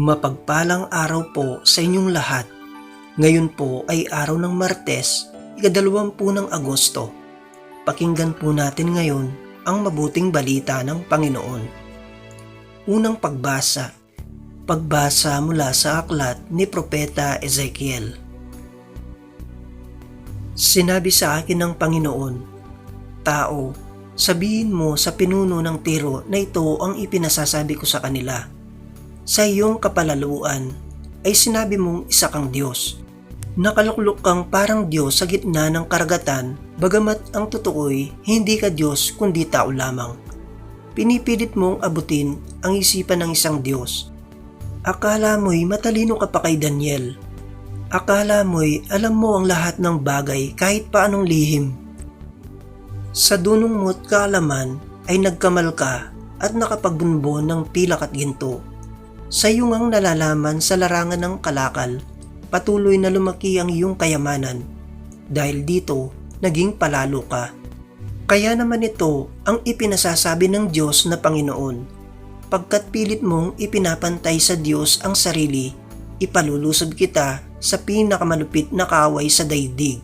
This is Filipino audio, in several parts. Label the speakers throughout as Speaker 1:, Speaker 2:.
Speaker 1: Mapagpalang araw po sa inyong lahat. Ngayon po ay araw ng Martes, ikadalawampu ng Agosto. Pakinggan po natin ngayon ang mabuting balita ng Panginoon. Unang pagbasa. Pagbasa mula sa aklat ni Propeta Ezekiel. Sinabi sa akin ng Panginoon, Tao, sabihin mo sa pinuno ng tiro na ito ang ipinasasabi ko sa kanila sa iyong kapalaluan ay sinabi mong isa kang Diyos. Nakaluklok kang parang Diyos sa gitna ng karagatan, bagamat ang totoo'y hindi ka Diyos kundi tao lamang. Pinipilit mong abutin ang isipan ng isang Diyos. Akala mo'y matalino ka pa kay Daniel. Akala mo'y alam mo ang lahat ng bagay kahit paanong lihim. Sa dunong mo't kaalaman ay nagkamal ka at nakapagbunbon ng pilak at ginto sa iyo ngang nalalaman sa larangan ng kalakal, patuloy na lumaki ang iyong kayamanan. Dahil dito, naging palalo ka. Kaya naman ito ang ipinasasabi ng Diyos na Panginoon. Pagkat pilit mong ipinapantay sa Diyos ang sarili, ipalulusob kita sa pinakamalupit na kaaway sa daigdig.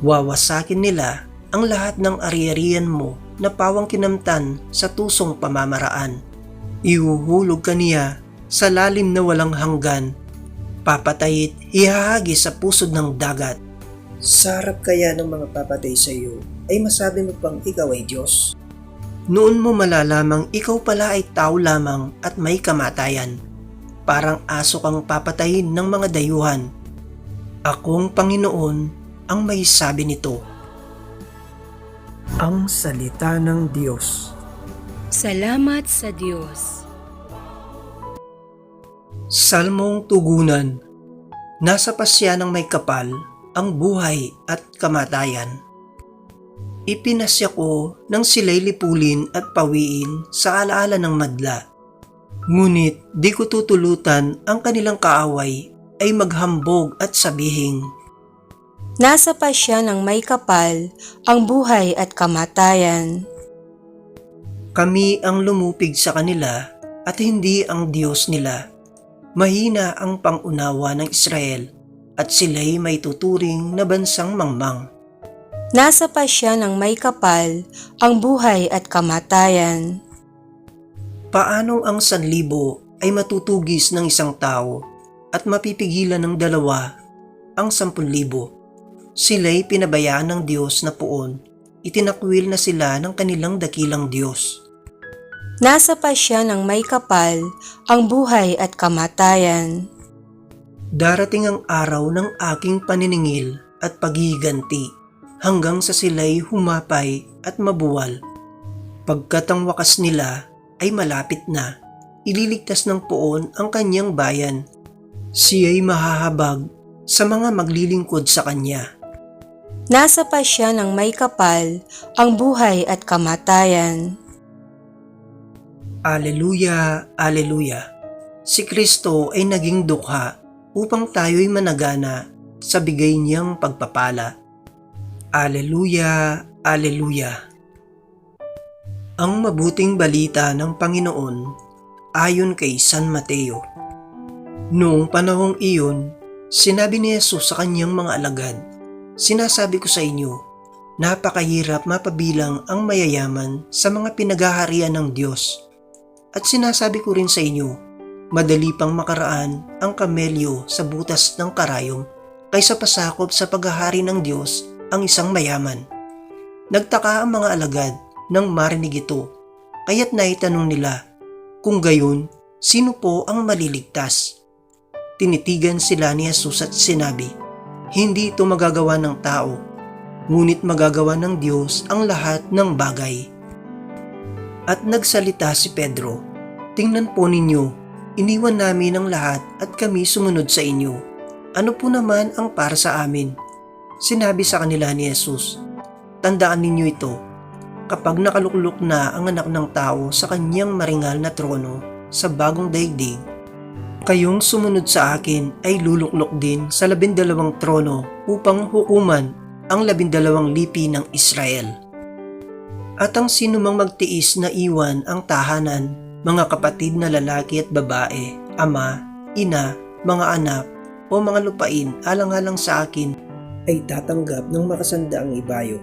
Speaker 1: Wawasakin nila ang lahat ng ari-arian mo na pawang kinamtan sa tusong pamamaraan Ihuhulog ka niya sa lalim na walang hanggan. Papatayit, ihahagi sa pusod ng dagat. Sarap kaya ng mga papatay sa iyo ay masabi mo pang ikaw ay Diyos. Noon mo malalamang ikaw pala ay tao lamang at may kamatayan. Parang aso kang papatayin ng mga dayuhan. Akong Panginoon ang may sabi nito. Ang Salita ng Diyos
Speaker 2: Salamat sa Diyos.
Speaker 1: Salmong Tugunan Nasa pasya ng may kapal ang buhay at kamatayan. Ipinasya ko nang sila'y lipulin at pawiin sa alaala ng madla. Ngunit di ko tutulutan ang kanilang kaaway ay maghambog at sabihing,
Speaker 2: Nasa pasya ng may kapal ang buhay at kamatayan.
Speaker 1: Kami ang lumupig sa kanila at hindi ang Diyos nila. Mahina ang pangunawa ng Israel at sila'y may tuturing na bansang mangmang.
Speaker 2: Nasa pasya ng may kapal ang buhay at kamatayan.
Speaker 1: Paanong ang sanlibo ay matutugis ng isang tao at mapipigilan ng dalawa ang sampun libo? Sila'y pinabayaan ng Diyos na poon, itinakwil na sila ng kanilang dakilang Diyos.
Speaker 2: Nasa pasya ng may kapal ang buhay at kamatayan.
Speaker 1: Darating ang araw ng aking paniningil at paghiganti hanggang sa sila'y humapay at mabuwal. Pagkat ang wakas nila ay malapit na, ililigtas ng poon ang kanyang bayan. Siya'y mahahabag sa mga maglilingkod sa kanya.
Speaker 2: Nasa pasya ng may kapal ang buhay at kamatayan.
Speaker 1: Aleluya, Aleluya. Si Kristo ay naging dukha upang tayo'y managana sa bigay niyang pagpapala. Aleluya, Aleluya. Ang mabuting balita ng Panginoon ayon kay San Mateo. Noong panahong iyon, sinabi ni Jesus sa kanyang mga alagad, Sinasabi ko sa inyo, napakahirap mapabilang ang mayayaman sa mga pinagaharian ng Diyos at sinasabi ko rin sa inyo, madali pang makaraan ang kamelyo sa butas ng karayom kaysa pasakop sa paghahari ng Diyos ang isang mayaman. Nagtaka ang mga alagad nang marinig ito, kaya't naitanong nila, kung gayon, sino po ang maliligtas? Tinitigan sila ni Jesus at sinabi, hindi ito magagawa ng tao, ngunit magagawa ng Diyos ang lahat ng bagay. At nagsalita si Pedro, Tingnan po ninyo, iniwan namin ang lahat at kami sumunod sa inyo. Ano po naman ang para sa amin? Sinabi sa kanila ni Jesus, Tandaan ninyo ito, kapag nakaluklok na ang anak ng tao sa kanyang maringal na trono sa bagong daigdig, kayong sumunod sa akin ay luluklok din sa labindalawang trono upang hukuman ang labindalawang lipi ng Israel. At ang sinumang magtiis na iwan ang tahanan mga kapatid na lalaki at babae, ama, ina, mga anak, o mga lupain alang-alang sa akin ay tatanggap ng makasandaang ibayo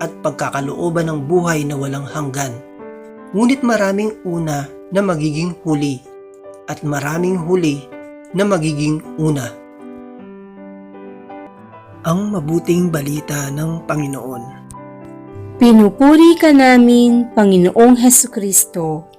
Speaker 1: at pagkakalooban ng buhay na walang hanggan. Ngunit maraming una na magiging huli at maraming huli na magiging una. Ang mabuting balita ng Panginoon.
Speaker 2: Pinupuri ka namin, Panginoong Heso Kristo.